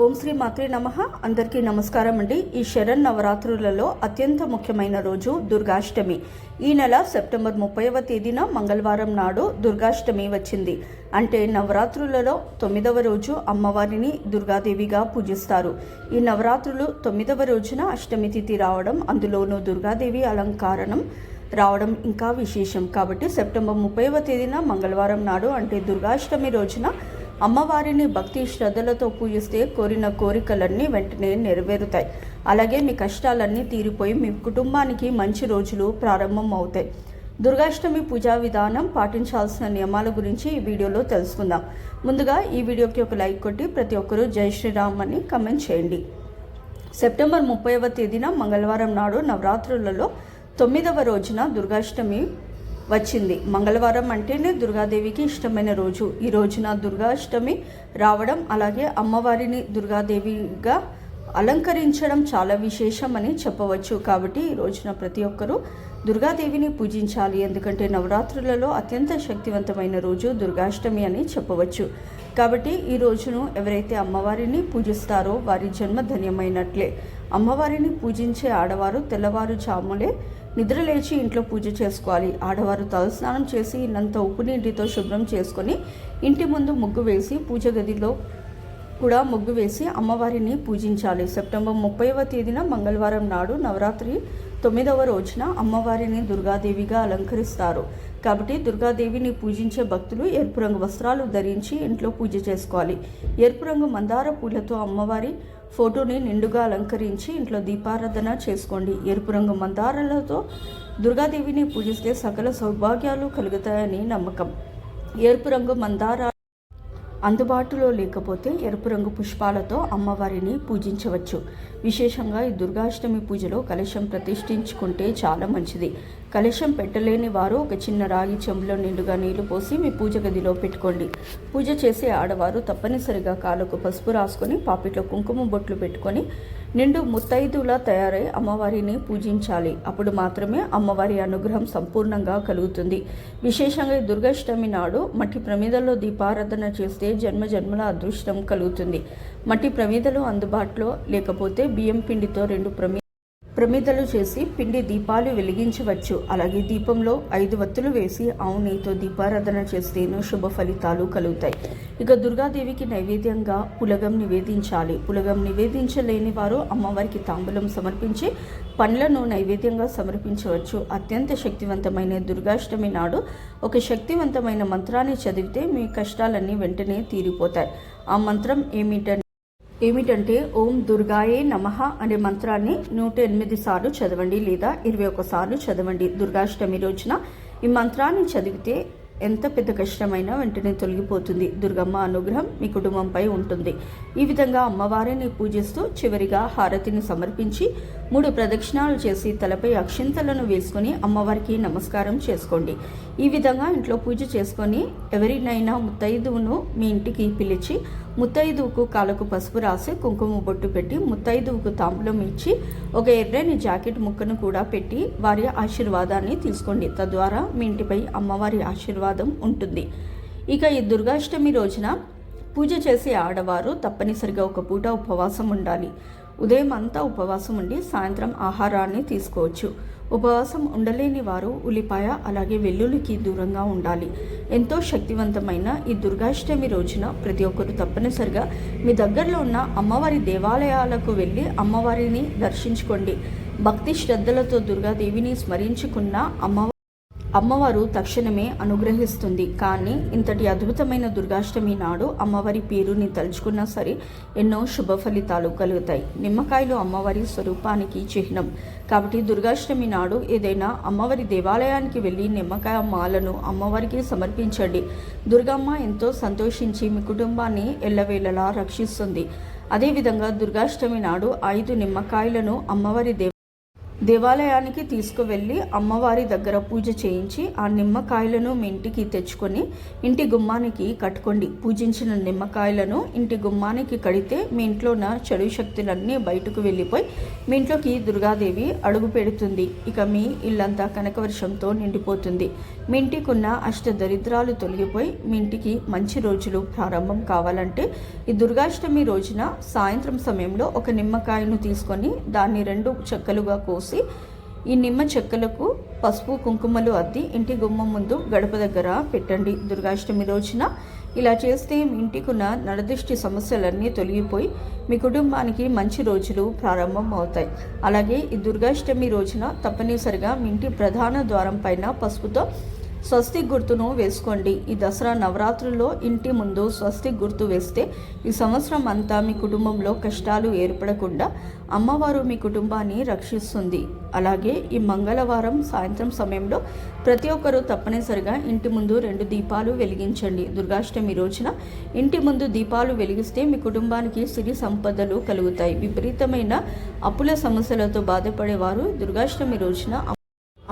ఓం శ్రీ మాత్రే నమ. అందరికీ నమస్కారం అండి. ఈ శరణ్ నవరాత్రులలో అత్యంత ముఖ్యమైన రోజు దుర్గాష్టమి. ఈ నెల సెప్టెంబర్ ముప్పైవ తేదీన మంగళవారం నాడు దుర్గాష్టమి వచ్చింది. అంటే నవరాత్రులలో తొమ్మిదవ రోజు అమ్మవారిని దుర్గాదేవిగా పూజిస్తారు. ఈ నవరాత్రులు తొమ్మిదవ రోజున అష్టమి తిథి రావడం అందులోనూ దుర్గాదేవి అలంకారణం రావడం ఇంకా విశేషం. కాబట్టి సెప్టెంబర్ ముప్పైవ తేదీన మంగళవారం నాడు అంటే దుర్గాష్టమి రోజున అమ్మవారిని భక్తి శ్రద్ధలతో పూజిస్తే కోరిన కోరికలన్నీ వెంటనే నెరవేరుతాయి. అలాగే మీ కష్టాలన్నీ తీరిపోయి మీ కుటుంబానికి మంచి రోజులు ప్రారంభం అవుతాయి దుర్గాష్టమి పూజా విధానం పాటించాల్సిన నియమాల గురించి ఈ వీడియోలో తెలుసుకుందాం. ముందుగా ఈ వీడియోకి ఒక లైక్ కొట్టి ప్రతి ఒక్కరూ జై శ్రీరామ్ అని కమెంట్ చేయండి. సెప్టెంబర్ ముప్పైవ తేదీన మంగళవారం నాడు నవరాత్రులలో తొమ్మిదవ రోజున దుర్గాష్టమి వచ్చింది. మంగళవారం అంటేనే దుర్గాదేవికి ఇష్టమైన రోజు. ఈ రోజున దుర్గాష్టమి రావడం అలాగే అమ్మవారిని దుర్గాదేవిగా అలంకరించడం చాలా విశేషం అని చెప్పవచ్చు. కాబట్టి ఈ రోజున ప్రతి ఒక్కరూ దుర్గాదేవిని పూజించాలి. ఎందుకంటే నవరాత్రులలో అత్యంత శక్తివంతమైన రోజు దుర్గాష్టమి అని చెప్పవచ్చు. కాబట్టి ఈ రోజును ఎవరైతే అమ్మవారిని పూజిస్తారో వారి జన్మ ధన్యమైనట్లే. అమ్మవారిని పూజించే ఆడవారు తెల్లవారుజాములే నిద్రలేచి ఇంట్లో పూజ చేసుకోవాలి. ఆడవారు తలస్నానం చేసి ఇల్లంతా ఉప్పు నీటితో శుభ్రం చేసుకొని ఇంటి ముందు ముగ్గు వేసి పూజ గదిలో కూడా ముగ్గు వేసి అమ్మవారిని పూజించాలి. సెప్టెంబర్ ముప్పైవ తేదీన మంగళవారం నాడు నవరాత్రి తొమ్మిదవ రోజున అమ్మవారిని దుర్గాదేవిగా అలంకరిస్తారు. కాబట్టి దుర్గాదేవిని పూజించే భక్తులు ఎరుపు రంగు వస్త్రాలు ధరించి ఇంట్లో పూజ చేసుకోవాలి. ఎరుపు రంగు మందార పూలతో అమ్మవారి ఫోటోని నిండుగా అలంకరించి ఇంట్లో దీపారాధన చేసుకోండి. ఎరుపు రంగు మందారాలతో దుర్గాదేవిని పూజిస్తే సకల సౌభాగ్యాలు కలుగుతాయని నమ్మకం. ఎరుపు రంగు మందార అందుబాటులో లేకపోతే ఎరుపు రంగు పుష్పాలతో అమ్మవారిని పూజించవచ్చు. విశేషంగా ఈ దుర్గాష్టమి పూజలో కలశం ప్రతిష్ఠించుకుంటే చాలా మంచిది. కలశం పెట్టలేని వారు ఒక చిన్న రాగి చెంబులో నిండుగా నీళ్ళు పోసి మీ పూజ గదిలో పెట్టుకోండి. పూజ చేసే ఆడవారు తప్పనిసరిగా కాళ్ళకు పసుపు రాసుకొని పాపిట్లో కుంకుమ బొట్లు పెట్టుకొని నిండు ముత్తైదులా తయారై అమ్మవారిని పూజించాలి. అప్పుడు మాత్రమే అమ్మవారి అనుగ్రహం సంపూర్ణంగా కలుగుతుంది. విశేషంగా దుర్గాష్టమి నాడు మట్టి ప్రమిదలో దీపారాధన చేస్తే జన్మ జన్మల అదృష్టం కలుగుతుంది. మట్టి ప్రమిదలు అందుబాటులో లేకపోతే బియ్యం పిండితో రెండు ప్రమి ప్రమిదలు చేసి పిండి దీపాలు వెలిగించవచ్చు అలాగే దీపంలో ఐదు వత్తులు వేసి ఆవు నెయ్యితో దీపారాధన చేస్తేనూ శుభ ఫలితాలు కలుగుతాయి. ఇక దుర్గాదేవికి నైవేద్యంగా పులగం నివేదించాలి. పులగం నివేదించలేని వారు అమ్మవారికి తాంబూలం సమర్పించి పండ్లను నైవేద్యంగా సమర్పించవచ్చు. అత్యంత శక్తివంతమైన దుర్గాష్టమి నాడు ఒక శక్తివంతమైన మంత్రాన్ని చదివితే మీ కష్టాలన్నీ వెంటనే తీరిపోతాయి. ఆ మంత్రం ఏమిటంటే ఏమిటంటే ఓం దుర్గాయే నమః అనే మంత్రాన్ని నూట ఎనిమిది సార్లు చదవండి లేదా ఇరవై ఒక సార్లు చదవండి. దుర్గాష్టమి రోజున ఈ మంత్రాన్ని చదివితే ఎంత పెద్ద కష్టమైనా వెంటనే తొలగిపోతుంది. దుర్గమ్మ అనుగ్రహం మీ కుటుంబంపై ఉంటుంది. ఈ విధంగా అమ్మవారిని పూజిస్తూ చివరిగా హారతిని సమర్పించి మూడు ప్రదక్షిణాలు చేసి తలపై అక్షింతలను వేసుకొని అమ్మవారికి నమస్కారం చేసుకోండి. ఈ విధంగా ఇంట్లో పూజ చేసుకొని ఎవరినైనా ముత్తైదువును మీ ఇంటికి పిలిచి ముత్తైదువుకు కాళ్ళకు పసుపు రాసి కుంకుమ బొట్టు పెట్టి ముత్తైదువుకు తాంబూలం ఇచ్చి ఒక ఎర్రని జాకెట్ ముక్కను కూడా పెట్టి వారి ఆశీర్వాదాన్ని తీసుకోండి. తద్వారా మీ ఇంటిపై అమ్మవారి ఆశీర్వాదం ఉంటుంది. ఇక ఈ దుర్గాష్టమి రోజున పూజ చేసే ఆడవారు తప్పనిసరిగా ఒక పూట ఉపవాసం ఉండాలి. ఉదయం అంతా ఉపవాసం ఉండి సాయంత్రం ఆహారాన్ని తీసుకోవచ్చు. ఉపవాసం ఉండలేని వారు ఉల్లిపాయ అలాగే వెల్లుల్లికి దూరంగా ఉండాలి. ఎంతో శక్తివంతమైన ఈ దుర్గాష్టమి రోజున ప్రతి ఒక్కరు తప్పనిసరిగా మీ దగ్గరలో ఉన్న అమ్మవారి దేవాలయాలకు వెళ్ళి అమ్మవారిని దర్శించుకోండి. భక్తి శ్రద్ధలతో దుర్గాదేవిని స్మరించుకున్న అమ్మ అమ్మవారు తక్షణమే అనుగ్రహిస్తుంది. కానీ ఇంతటి అద్భుతమైన దుర్గాష్టమి నాడు అమ్మవారి పేరుని తలుచుకున్నా సరే ఎన్నో శుభ ఫలితాలు కలుగుతాయి. నిమ్మకాయలు అమ్మవారి స్వరూపానికి చిహ్నం. కాబట్టి దుర్గాష్టమి నాడు ఏదైనా అమ్మవారి దేవాలయానికి వెళ్ళి నిమ్మకాయ మాలను అమ్మవారికి సమర్పించండి. దుర్గమ్మ ఎంతో సంతోషించి మీ కుటుంబాన్ని ఎల్లవేళలా రక్షిస్తుంది. అదేవిధంగా దుర్గాష్టమి నాడు ఐదు నిమ్మకాయలను అమ్మవారి దేవ దేవాలయానికి తీసుకువెళ్ళి అమ్మవారి దగ్గర పూజ చేయించి ఆ నిమ్మకాయలను మీ ఇంటికి తెచ్చుకొని ఇంటి గుమ్మానికి కట్టుకోండి. పూజించిన నిమ్మకాయలను ఇంటి గుమ్మానికి కడితే మీ ఇంట్లో ఉన్న చెడు శక్తులన్నీ బయటకు వెళ్ళిపోయి మీ ఇంట్లోకి దుర్గాదేవి అడుగు పెడుతుంది. ఇక మీ ఇల్లంతా కనకవర్షంతో నిండిపోతుంది. మీ ఇంటికి ఉన్న అష్ట దరిద్రాలు తొలగిపోయి మీ ఇంటికి మంచి రోజులు ప్రారంభం కావాలంటే ఈ దుర్గాష్టమి రోజున సాయంత్రం సమయంలో ఒక నిమ్మకాయను తీసుకొని దాన్ని రెండు చెక్కలుగా కోసి ఈ నిమ్మ చెక్కలకు పసుపు కుంకుమలు అద్ది ఇంటి గుమ్మం ముందు గడప దగ్గర పెట్టండి. దుర్గాష్టమి రోజున ఇలా చేస్తే మీ ఇంటికున్న నడదృష్టి సమస్యలన్నీ తొలగిపోయి మీ కుటుంబానికి మంచి రోజులు ప్రారంభం అవుతాయి అలాగే ఈ దుర్గాష్టమి రోజున తప్పనిసరిగా మీ ఇంటి ప్రధాన ద్వారం పైన పసుపుతో స్వస్తిక్ గుర్తును వేసుకోండి. ఈ దసరా నవరాత్రుల్లో ఇంటి ముందు స్వస్తిక్ గుర్తు వేస్తే ఈ సంవత్సరం అంతా మీ కుటుంబంలో కష్టాలు ఏర్పడకుండా అమ్మవారు మీ కుటుంబాన్ని రక్షిస్తుంది. అలాగే ఈ మంగళవారం సాయంత్రం సమయంలో ప్రతి ఒక్కరూ తప్పనిసరిగా ఇంటి ముందు రెండు దీపాలు వెలిగించండి. దుర్గాష్టమి రోజున ఇంటి ముందు దీపాలు వెలిగిస్తే మీ కుటుంబానికి సిరి సంపదలు కలుగుతాయి. విపరీతమైన అప్పుల సమస్యలతో బాధపడేవారు దుర్గాష్టమి రోజున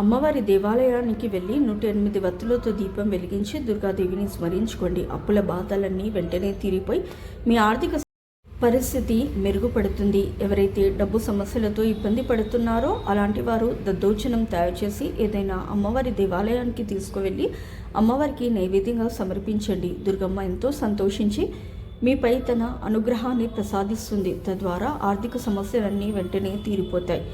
అమ్మవారి దేవాలయానికి వెళ్ళి నూట ఎనిమిది వత్తులతో దీపం వెలిగించి దుర్గాదేవిని స్మరించుకోండి. అప్పుల బాధలన్నీ వెంటనే తీరిపోయి మీ ఆర్థిక పరిస్థితి మెరుగుపడుతుంది. ఎవరైతే డబ్బు సమస్యలతో ఇబ్బంది పడుతున్నారో అలాంటి వారు దద్దోచనం తయారు చేసి ఏదైనా అమ్మవారి దేవాలయానికి తీసుకువెళ్ళి అమ్మవారికి నైవేద్యంగా సమర్పించండి. దుర్గమ్మ ఎంతో సంతోషించి మీపై తన అనుగ్రహాన్ని ప్రసాదిస్తుంది. తద్వారా ఆర్థిక సమస్యలన్నీ వెంటనే తీరిపోతాయి.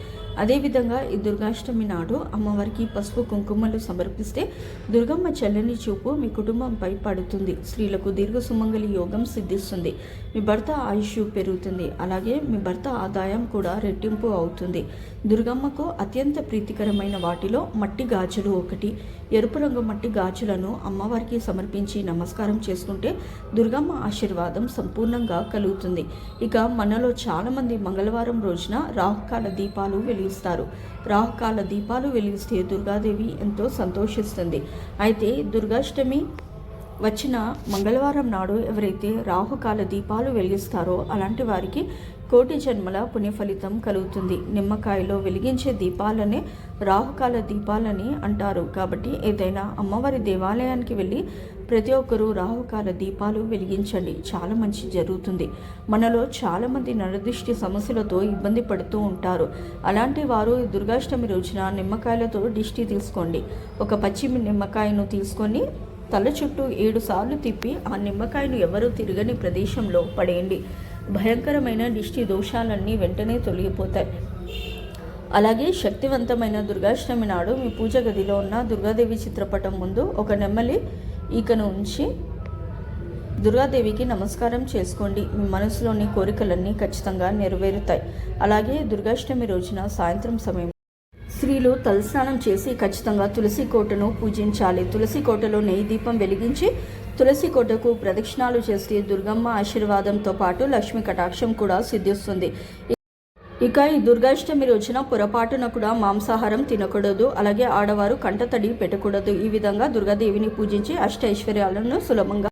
అదేవిధంగా ఈ దుర్గాష్టమి నాడు అమ్మవారికి పసుపు కుంకుమలు సమర్పిస్తే దుర్గమ్మ చల్లని చూపు మీ కుటుంబంపై పడుతుంది. స్త్రీలకు దీర్ఘ సుమంగళి యోగం సిద్ధిస్తుంది. మీ భర్త ఆయుష్ పెరుగుతుంది. అలాగే మీ భర్త ఆదాయం కూడా రెట్టింపు అవుతుంది. దుర్గమ్మకు అత్యంత ప్రీతికరమైన వాటిలో మట్టి గాజులు ఒకటి ఎరుపు రంగు మట్టి గాజులను అమ్మవారికి సమర్పించి నమస్కారం చేసుకుంటే దుర్గమ్మ ఆశీర్వాదం సంపూర్ణంగా కలుగుతుంది. ఇక మనలో చాలామంది మంగళవారం రోజున రాహుకాల దీపాలు వెలిగిస్తారు. రాహుకాల దీపాలు వెలిగిస్తే దుర్గాదేవి ఎంతో సంతోషిస్తుంది. అయితే దుర్గాష్టమి వచ్చిన మంగళవారం నాడు ఎవరైతే రాహుకాల దీపాలు వెలిగిస్తారో అలాంటి వారికి కోటి జన్మల పుణ్యఫలితం కలుగుతుంది. నిమ్మకాయలో వెలిగించే దీపాలనే రాహుకాల దీపాలని అంటారు. కాబట్టి ఏదైనా అమ్మవారి దేవాలయానికి వెళ్ళి ప్రతి ఒక్కరూ రాహుకాల దీపాలు వెలిగించండి. చాలా మంచి జరుగుతుంది. మనలో చాలామంది నరదృష్టి సమస్యలతో ఇబ్బంది పడుతూ ఉంటారు. అలాంటి వారు దుర్గాష్టమి రోజున నిమ్మకాయలతో దిష్టి తీసుకోండి. ఒక పచ్చి నిమ్మకాయను తీసుకొని తల చుట్టూ ఏడు సార్లు తిప్పి ఆ నిమ్మకాయను ఎవరూ తిరగని ప్రదేశంలో పడేయండి. భయంకరమైన దిష్టి దోషాలన్నీ వెంటనే తొలగిపోతాయి. అలాగే శక్తివంతమైన దుర్గాష్టమి నాడు మీ పూజ గదిలో ఉన్న దుర్గాదేవి చిత్రపటం ముందు ఒక నెమ్మలి ఈకను ఉంచి దుర్గాదేవికి నమస్కారం చేసుకోండి. మీ మనసులోని కోరికలన్నీ ఖచ్చితంగా నెరవేరుతాయి. అలాగే దుర్గాష్టమి రోజున సాయంత్రం సమయం స్త్రీలు తలస్నానం చేసి ఖచ్చితంగా తులసి కోటను పూజించాలి. తులసి కోటలో నెయ్యి దీపం వెలిగించి తులసి కోటకు ప్రదక్షిణాలు చేస్తే దుర్గమ్మ ఆశీర్వాదంతో పాటు లక్ష్మి కటాక్షం కూడా సిద్ధిస్తుంది. ఇక ఈ దుర్గాష్టమి రోజున పొరపాటున కూడా మాంసాహారం తినకూడదు అలాగే ఆడవారు కంటతడి పెట్టకూడదు. ఈ విధంగా దుర్గాదేవిని పూజించి అష్ట ఐశ్వర్యాలను సులభంగా